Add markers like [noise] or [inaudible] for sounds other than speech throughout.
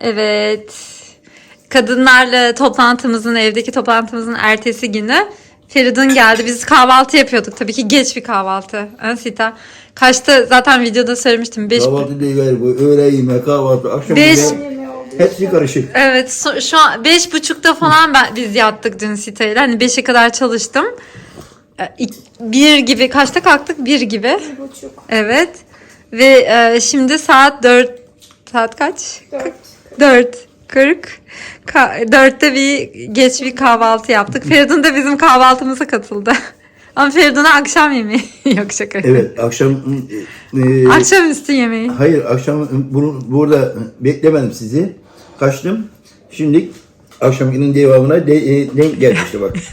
Evet. Kadınlarla toplantımızın, evdeki toplantımızın ertesi günü Feridun geldi. Biz kahvaltı yapıyorduk. Tabii ki geç bir kahvaltı. Ha, Sita. Kaçta zaten videoda söylemiştim. Beş, Kahvaltı değil galiba. Öğle yemeği, kahvaltı, akşam Beş- yemeği. Hepsi karışık. Evet so- şu an beş buçukta falan ben, biz yattık dün siteyle. Hani beşe kadar çalıştım. İk- Bir gibi kaçta kalktık? Bir gibi. Bir buçuk, Evet. Ve e, şimdi saat dört saat kaç? dört. Dört. Kırk. Ka- dörtte bir geç bir kahvaltı yaptık. Feridun da bizim kahvaltımıza katıldı. [laughs] Ama Feridun'a akşam yemeği. [laughs] Yok şaka. Evet akşam e, Akşamüstü yemeği. hayır akşam bunu burada beklemedim sizi. Kaçtım. Şimdi akşamkinin devamına de, e, denk geldi işte bak. [laughs]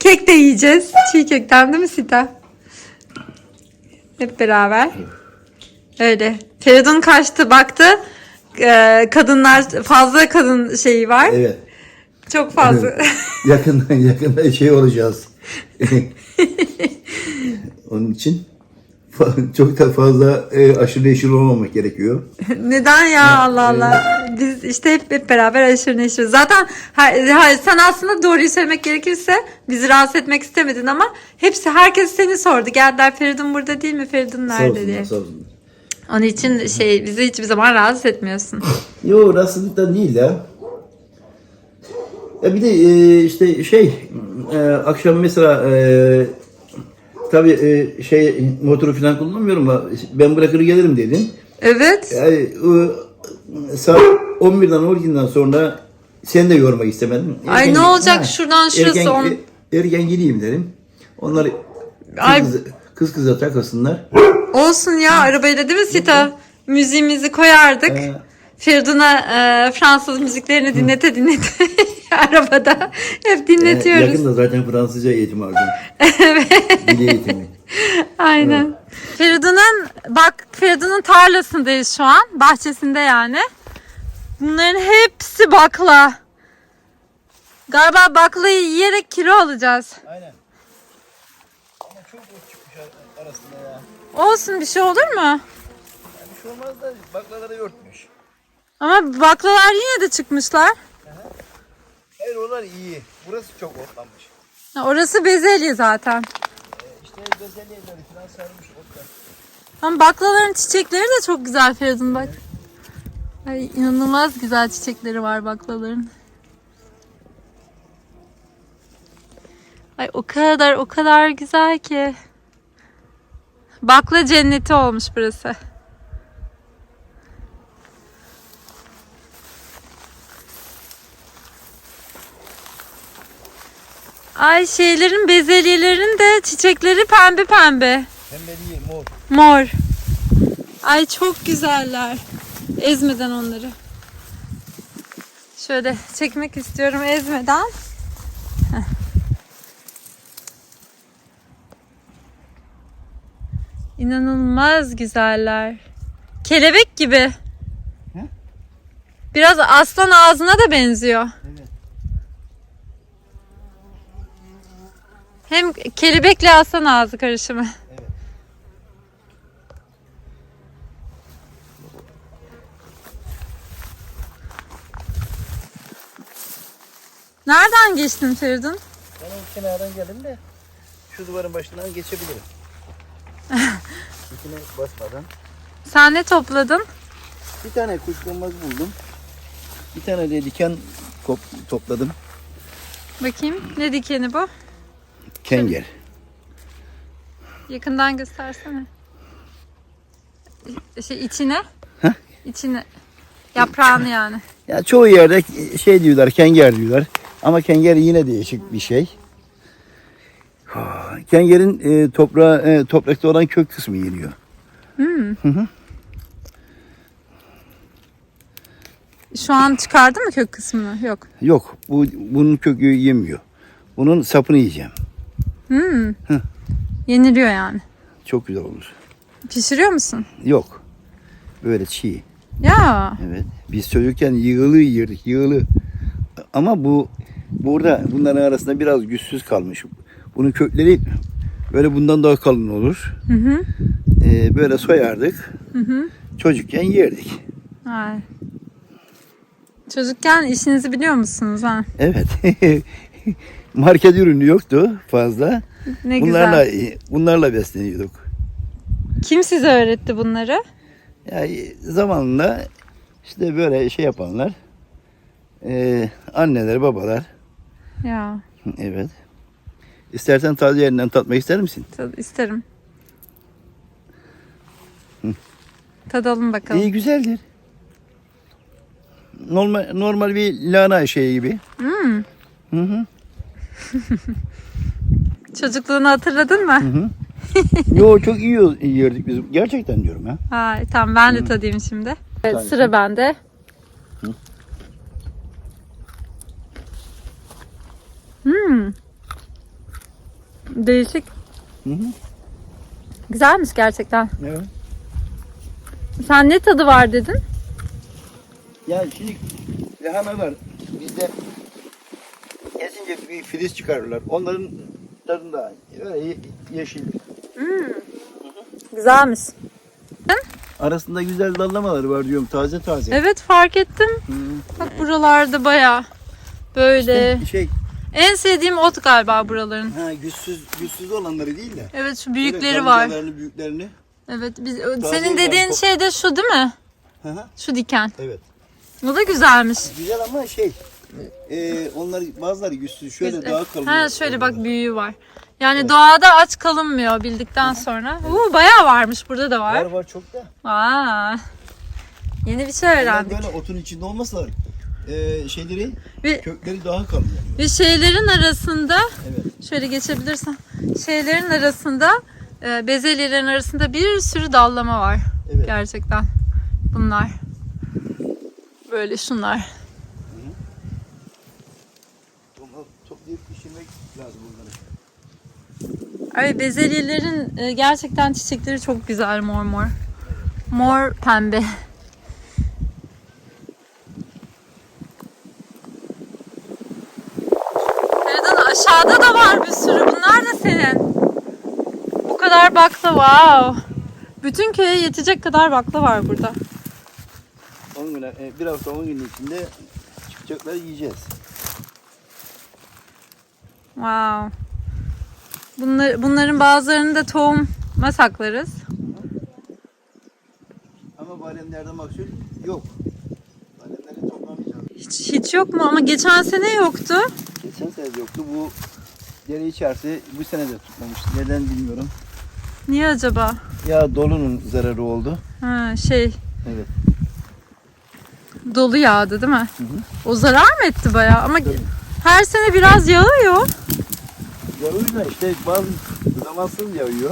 Kek de yiyeceğiz. Çiğ kekten değil mi Sita? Hep beraber. Öyle. Feridun kaçtı baktı. Ee, kadınlar fazla kadın şeyi var. Evet. Çok fazla. yakında [laughs] yakında şey olacağız. [laughs] Onun için çok da fazla e, aşırı neşir olmamak gerekiyor. Neden ya Allah Allah. Biz işte hep, hep beraber aşırı neşir. Zaten ha- ha- sen aslında doğruyu söylemek gerekirse bizi rahatsız etmek istemedin ama hepsi herkes seni sordu. Geldiler Feridun burada değil mi? Feridun nerede diye. sağ olsunlar. Onun için şey bizi hiçbir zaman rahatsız etmiyorsun. [laughs] Yo rahatsızlıktan değil ya. Ya bir de e, işte şey e, akşam mesela e, tabii e, şey motoru falan kullanmıyorum ama ben bırakır gelirim dedin. Evet. Yani e, saat 11'den 12'den sonra seni de yormak istemedim. Ay ne olacak şuradan şurası erken, on- erken gideyim dedim. Onlar Ay- kız, kız, kız kıza takılsınlar. Olsun ya arabayla değil mi Sita? Müziğimizi koyardık. Ee, Feridun'a e, Fransız müziklerini dinlete dinlete [laughs] arabada hep e, dinletiyoruz. yakında zaten Fransızca eğitim aldım. [laughs] Dil eğitimi. Aynen. Feridun'un bak Feridun'un tarlasındayız şu an. Bahçesinde yani. Bunların hepsi bakla. Galiba baklayı yiyerek kilo alacağız. Aynen. Ama çok ot çıkmış arasında ya. Olsun bir şey olur mu? Bir şey olmaz da baklaları örtmüş. Ama baklalar yine de çıkmışlar. Hayır onlar iyi. Burası çok otlanmış. Ha, Orası bezelye zaten. İşte bezelyeleri falan sarmış otlar. Ama baklaların çiçekleri de çok güzel Feridun bak. Ay, inanılmaz güzel çiçekleri var baklaların. Ay o kadar o kadar güzel ki. Bakla cenneti olmuş burası. Ay şeylerin bezelyelerin de çiçekleri pembe pembe. Pembe değil mor. Mor. Ay çok güzeller. Ezmeden onları. Şöyle çekmek istiyorum ezmeden. İnanılmaz güzeller. Kelebek gibi. He? Biraz aslan ağzına da benziyor. Evet. Hem kelebekle aslan ağzı karışımı. Nereden geçtin Feridun? Ben o kenardan geldim de şu duvarın başından geçebilirim. İçine basmadan. Sen ne topladın? Bir tane kuşkonmaz buldum. Bir tane de diken kop- topladım. Bakayım. Ne dikeni bu? Kenger. Yakından göstersene. Şey içine. Heh? İçine. Yaprağını yani. Ya çoğu yerde şey diyorlar, kenger diyorlar. Ama kenger yine değişik bir şey. Kengerin e, toprağa, e, toprakta olan kök kısmı yeniyor. Şu an çıkardı mı kök kısmını? Yok. Yok, bu bunun kökü yemiyor. Bunun sapını yiyeceğim. Yeniliyor yani. Çok güzel olur. Pişiriyor musun? Yok. Böyle çiğ. Ya. Evet. Biz çocukken yığılı yiyirdik, yığılı. Ama bu burada bunların arasında biraz güçsüz kalmış. Bunun kökleri böyle bundan daha kalın olur. Hı hı. Ee, böyle soyardık. Hı hı. Çocukken yerdik. Ay. Çocukken işinizi biliyor musunuz ha? Evet. [laughs] Market ürünü yoktu fazla. Ne bunlarla güzel. bunlarla besleniyorduk. Kim size öğretti bunları? Yani zamanla işte böyle şey yapanlar eee, anneler, babalar. Ya Evet. İstersen taze yerinden tatmak ister misin? tad- isterim. Tadalım bakalım. İyi güzeldir. Normal normal bir lahana şeyi gibi. Hmm. Hı hı. [laughs] Çocukluğunu hatırladın mı? [laughs] Yo çok iyi yiyor- yiyorduk biz. Gerçekten diyorum ya. Ay, tamam ben de tadayım şimdi. Evet, sıra bende. Hı. Hmm. Değişik. Hı hı. Güzelmiş gerçekten. Evet. Sen ne tadı var dedin? Yani şimdi lahanalar bizde esince bir filiz çıkarırlar. Onların tadında öyle ye- yeşil. Güzelmiş. Arasında güzel dallamalar var diyorum taze taze. Evet fark ettim. Hı. Bak buralarda baya böyle. Şey, En sevdiğim ot galiba buraların. ha güçsüz güçsüz olanları değil de. Evet şu böyle büyükleri var. karıncalarını, büyüklerini. Evet biz senin dediğin yani. şey de şu değil mi? Hı hı. Şu diken. Evet. O da güzelmiş. Güzel ama şey e, onlar bazıları güçsüz şöyle Biz- daha kalın. Ha şöyle bak büyüğü var. Yani doğada aç kalınmıyor bildikten sonra. Uuu bayağı varmış burada da Var var. var çok da. Aa. Yeni bir şey Onlar öğrendik. böyle otun içinde olmasalar e, şeyleri Ve, kökleri daha kalın. Yani. ve şeylerin arasında Evet. şöyle geçebilirsen şeylerin arasında e, bezelyelerin arasında bir sürü dallama var. Evet. Gerçekten. Bunlar. Böyle şunlar. Onu toplayıp pişirmek lazım bunları. Ay bezelyelerin e, gerçekten çiçekleri çok güzel mor mor. Mor pembe. Nereden aşağıda da var bir sürü. Bunlar da senin. Bu kadar bakla wow. Bütün köye yetecek kadar bakla var burada. 10 güne, e, bir hafta 10 gün içinde çıkacakları yiyeceğiz. Wow. Bunlar, bunların bazılarını da tohuma saklarız. Ama bademlerde mahsul yok. Bademleri toplamayacağız. Hiç, hiç yok mu? Ama geçen sene yoktu. Geçen sene yoktu. Bu dere içerisi bu sene de tutmamış. Neden bilmiyorum. Niye acaba? Ya dolunun zararı oldu. Ha, şey Evet. dolu yağdı değil mi? Hı hı. O zarar mı etti bayağı? Ama her sene biraz yağıyor. Yağıyor da işte bazı zamansız yağıyor.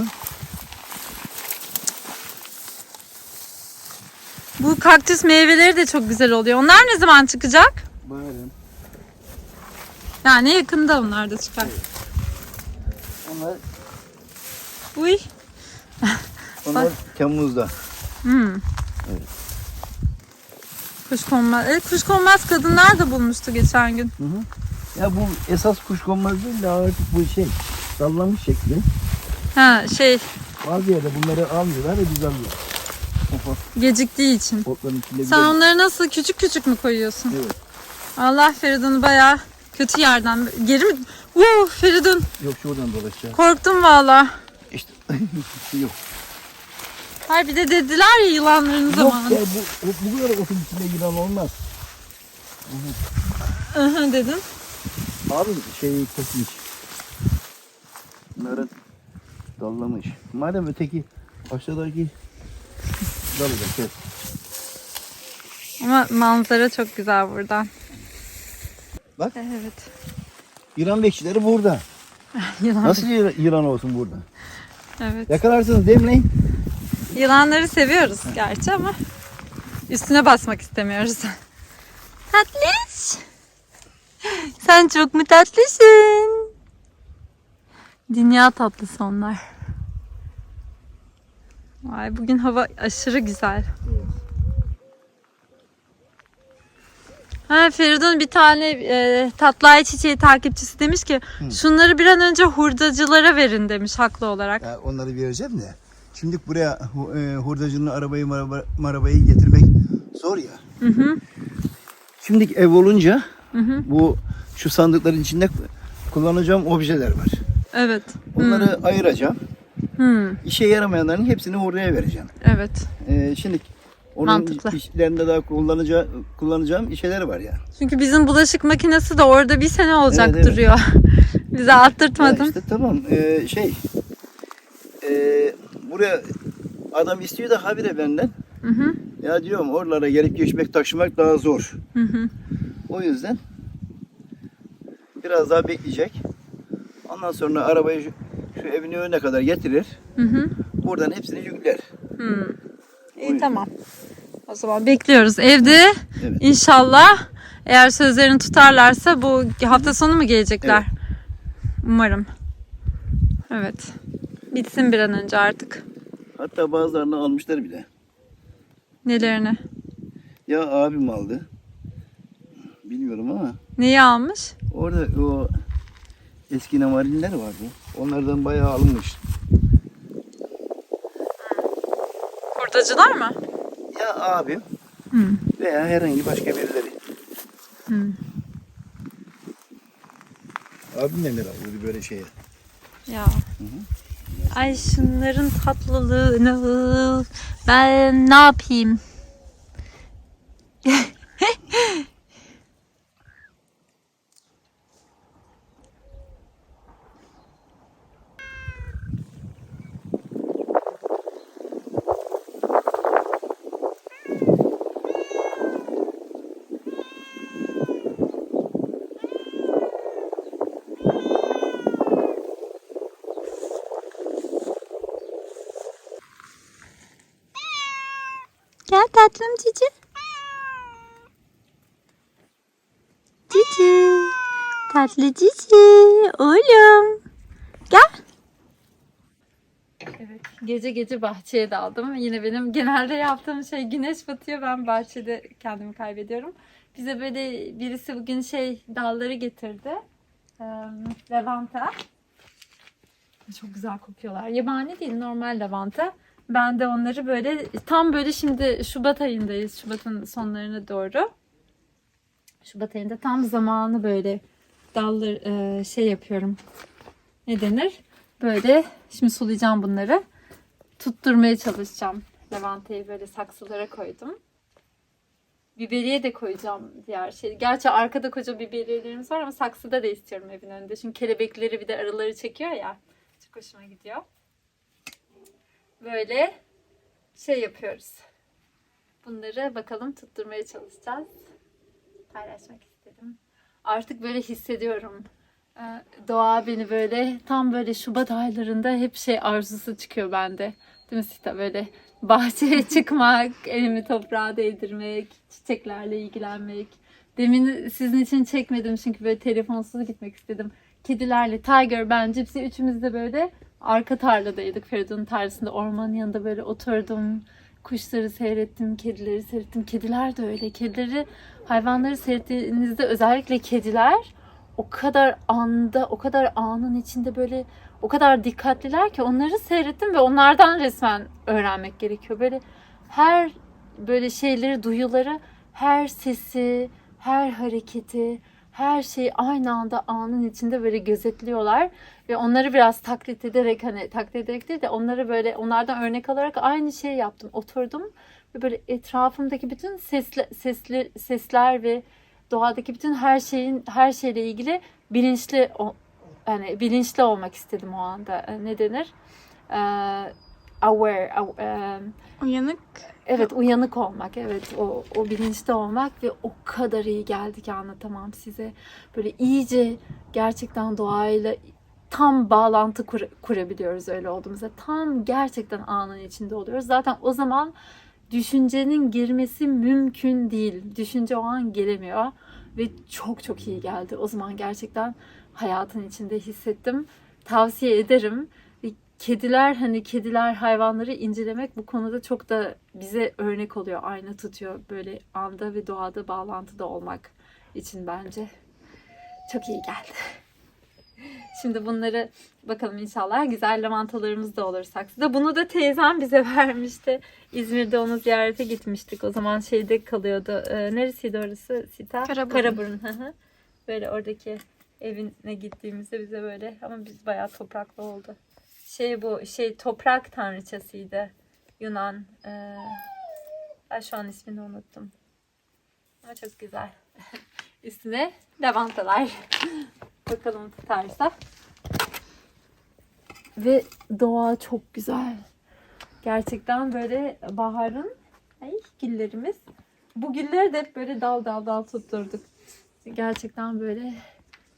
Bu kaktüs meyveleri de çok güzel oluyor. Onlar ne zaman çıkacak? Baharın. Yani yakında onlar da çıkar. Onlar, Uy. onlar Temmuz'da. Hmm. Evet. Kuşkonmaz. Evet kuşkonmaz kadınlar da bulmuştu geçen gün. Hı hı. Ya bu esas kuşkonmaz değil de artık bu şey sallamış şekli. Ha şey Bazı yerde bunları almıyorlar ve biz alıyoruz. geciktiği için. Sen onları nasıl küçük küçük mü koyuyorsun? Evet. Allah Feridun'u bayağı kötü yerden geri mi? Uuu Feridun Yok şuradan dolaşacağız. korktum valla. İşte [laughs] yok. Hayır bir de dediler ya yılanların Yok zamanı. ya bu, bu, bu kadar otun içinde yılan olmaz. Aha dedin. Abi şeyi kesmiş. Bunların dallamış. Madem öteki aşağıdaki dalı da kes. Ama manzara çok güzel buradan. Bak. Evet. Yılan bekçileri burada. [laughs] Yılan. Nasıl yı- yılan olsun burada? Evet. Yakalarsınız demleyin. Yılanları seviyoruz gerçi ama üstüne basmak istemiyoruz. [laughs] Tatlış. Sen çok mu tatlısın? Dünya tatlısı onlar. Vay bugün hava aşırı güzel. Ha Feridun bir tane e, tatlı ay çiçeği takipçisi demiş ki şunları bir an önce hurdacılara verin demiş haklı olarak. Ya onları vereceğim de. Şimdi buraya e, hurdacının arabayı maraba- marabayı getirmek zor ya. Hı hı. Şimdi ev olunca Hı hı. bu şu sandıkların içinde kullanacağım objeler var. Evet. Onları ayıracağım. Hı. İşe yaramayanların hepsini oraya vereceğim. Evet. Ee, şimdi onun Mantıklı. işlerinde daha kullanacağı, kullanacağım işler var ya. Çünkü bizim bulaşık makinesi de orada bir sene olacak Evet, evet. duruyor. [laughs] Bize Ya attırtmadın. işte tamam ee, şey ee, buraya adam istiyor da habire benden. Hı hı. Ya diyorum oralara gelip geçmek taşımak daha zor. Hı hı. O yüzden biraz daha bekleyecek. Ondan sonra arabayı şu, şu evin önüne kadar getirir. Hı hı. Buradan hepsini yükler. Hı. İyi Buyurun. tamam. O zaman bekliyoruz. Evde Evet. inşallah eğer sözlerini tutarlarsa bu hafta sonu mu gelecekler? Umarım. Evet. Bitsin bir an önce artık. Hatta bazılarını almışlar bile. Nelerini? Ya abim aldı. Bilmiyorum ama Neyi almış? orada o eski namarinler vardı. Onlardan bayağı alınmış. Hurdacılar mı? Ya abim Hı. veya herhangi başka birileri. Hı. Abim de merak ediyor böyle şeye. Ya. Ay şunların tatlılığını ben ne yapayım? Gel tatlım cici. Cici. Tatlı cici. Oğlum. Gel. Evet. Gece gece bahçeye daldım. Yine benim genelde yaptığım şey güneş batıyor. Ben bahçede kendimi kaybediyorum. Bize böyle birisi bugün şey dalları getirdi. Lavanta. Çok güzel kokuyorlar. Yabani değil normal lavanta. Ben de onları böyle tam böyle şimdi Şubat ayındayız. Şubat'ın sonlarına doğru. Şubat ayında tam zamanı böyle dallar e, şey yapıyorum. Ne denir? Böyle şimdi sulayacağım bunları. Tutturmaya çalışacağım. Lavantayı böyle saksılara koydum. Biberiye de koyacağım diğer şey. Gerçi arkada koca biberiyelerimiz var ama saksıda da istiyorum evin önünde. Çünkü kelebekleri bir de araları çekiyor ya. Çok hoşuma gidiyor. Böyle şey yapıyoruz. Bunları bakalım tutturmaya çalışacağız. Paylaşmak istedim. Artık böyle hissediyorum. Ee, Doğa beni böyle tam böyle Şubat aylarında hep şey arzusu çıkıyor bende. Değil mi Sita? Böyle bahçeye [laughs] çıkmak, elimi toprağa değdirmek, çiçeklerle ilgilenmek. Demin sizin için çekmedim çünkü böyle telefonsuz gitmek istedim. Kedilerle Tiger, ben, Cipsi üçümüz de böyle arka tarladaydık. Feridun'un tarlasında ormanın yanında böyle oturdum. Kuşları seyrettim, kedileri seyrettim. Kediler de öyle. Kedileri, hayvanları seyrettiğinizde özellikle kediler o kadar anda, o kadar anın içinde böyle o kadar dikkatliler ki onları seyrettim ve onlardan resmen öğrenmek gerekiyor. Böyle her böyle şeyleri, duyuları, her sesi, her hareketi, her şeyi aynı anda anın içinde böyle gözetliyorlar ve onları biraz taklit ederek hani taklit ederek değil de onları böyle onlardan örnek alarak aynı şeyi yaptım. Oturdum ve böyle etrafımdaki bütün sesle, sesli, sesler ve doğadaki bütün her şeyin her şeyle ilgili bilinçli yani bilinçli olmak istedim o anda. E, Ne denir? Ee, aware, aw- e, Uyanık. Evet uyanık olmak evet o, o bilinçli olmak ve o kadar iyi geldi ki anlatamam size. Böyle iyice gerçekten doğayla tam bağlantı kur- kurabiliyoruz öyle olduğumuzda. Tam gerçekten anın içinde oluyoruz. Zaten o zaman düşüncenin girmesi mümkün değil. Düşünce o an gelemiyor ve çok çok iyi geldi. O zaman gerçekten hayatın içinde hissettim. Tavsiye ederim. Ve Kediler hani kediler hayvanları incelemek bu konuda çok da bize örnek oluyor. Ayna tutuyor böyle anda ve doğada bağlantıda olmak için bence. Çok iyi geldi. Şimdi bunları bakalım inşallah güzel lavantalarımız da olur saksıda. Bunu da teyzem bize [laughs] vermişti. İzmir'de onu ziyarete gitmiştik. O zaman şeyde kalıyordu. Ee, neresiydi orası? Sita? Karaburun. Karaburun. böyle oradaki evine gittiğimizde bize böyle ama biz bayağı topraklı oldu. Şey bu şey toprak tanrıçasıydı. Yunan. Ben şu an ismini unuttum. Ama çok güzel. [laughs] Üstüne lavantalar. Bakalım tutarsa. Ve doğa çok güzel. Gerçekten böyle baharın ay, güllerimiz. Bu gülleri de hep böyle dal dal dal tutturduk. Gerçekten böyle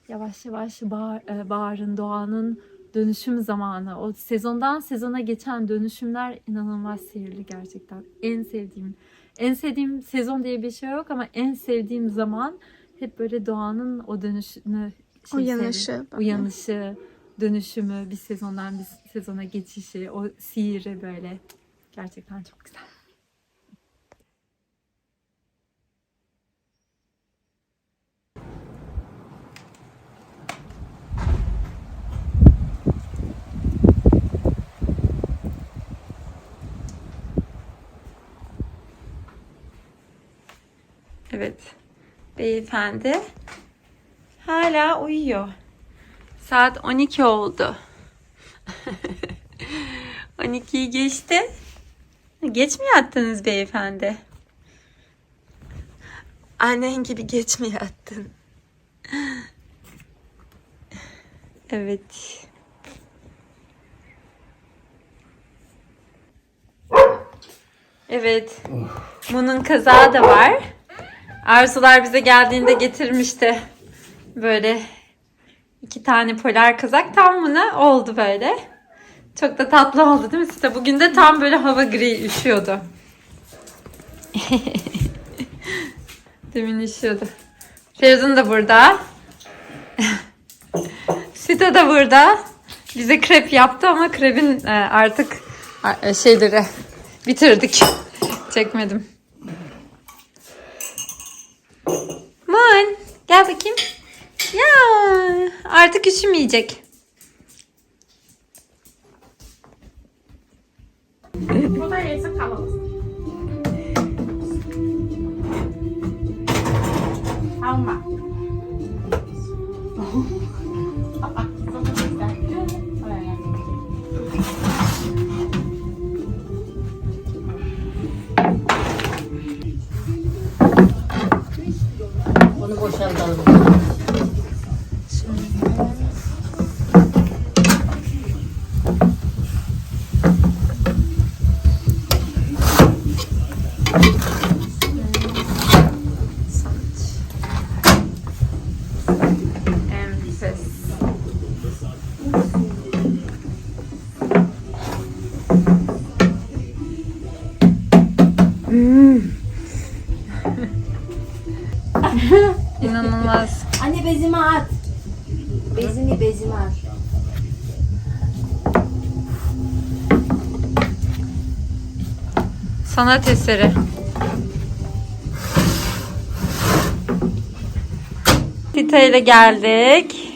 yavaş yavaş bahar, e, baharın, doğanın dönüşüm zamanı. O sezondan sezona geçen dönüşümler inanılmaz sihirli gerçekten. En sevdiğim. En sevdiğim sezon diye bir şey yok ama en sevdiğim zaman hep böyle doğanın o dönüşünü şey Uyanışı, uyanışı, dönüşümü, bir sezondan bir sezona geçişi, o sihiri böyle gerçekten çok güzel. Evet. Beyefendi hala uyuyor. Saat 12 oldu. [laughs] 12'yi geçti. Geç mi yattınız beyefendi? Annen gibi geç mi yattın? Evet. Evet. Bunun kazağı da var. Arzular bize geldiğinde getirmişti. Böyle iki tane polar kazak tam buna oldu böyle. Çok da tatlı oldu değil mi Sita? Bugün de tam böyle hava gri üşüyordu. [laughs] Demin üşüyordu. Feridun da burada. [laughs] Sita da burada. Bize krep yaptı ama krepin e, artık e, şeyleri bitirdik. Çekmedim. Man gel bakayım. Ya artık üşümeyecek. Burada yese kalalım. Alma. Onu boşaltalım. Sanat eseri. Tita ile geldik.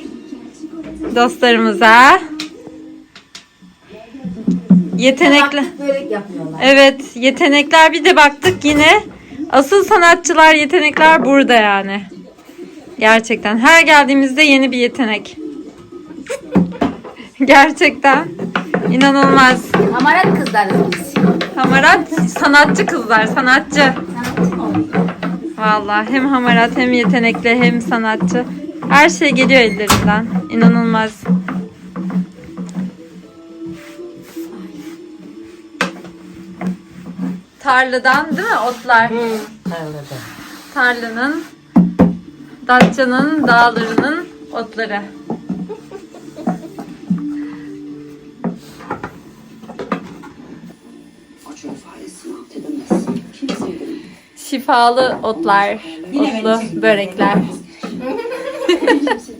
Dostlarımıza. Yetenekli. Bak, Börek yapıyorlar. Evet, yetenekler bir de baktık yine. Asıl sanatçılar, yetenekler burada yani. Gerçekten. Her geldiğimizde yeni bir yetenek. [laughs] Gerçekten. inanılmaz. Hamarat kızlarız biz. Hamarat sanatçı kızlar, sanatçı. Vallahi hem hamarat hem yetenekli hem sanatçı. Her şey geliyor ellerinden. İnanılmaz. Tarladan değil mi otlar? Tarlada. Tarlanın, Datça'nın dağlarının otları. Şifalı otlar, otlu börekler. [laughs] [laughs]